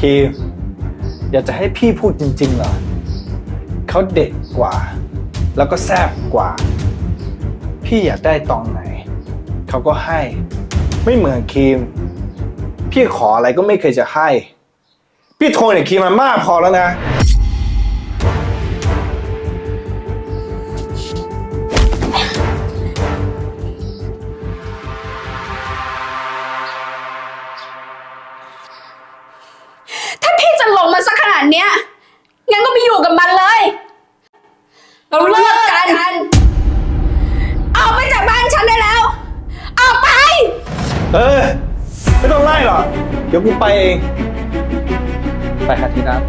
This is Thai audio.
คีมอยากจะให้พี่พูดจริงๆเหรอเขาเด็กกว่า แล้วก็แซ่บกว่า พี่อยากได้ตองไหน เขาก็ให้ ไม่เหมือนคีมพี่ขออะไรก็ไม่เคยจะให้ พี่ทนกับคีมมามากพอแล้วนะ ถ้าพี่จะหลงมันสักขนาดเนี้ย งั้นก็ไปอยู่กับมันเลย เราเลิกกันออกไปจากบ้านฉันได้แล้วออกไป เออ ไม่ต้องไล่หรอกเดี๋ยวกูไปเอง ไปหาที่นัด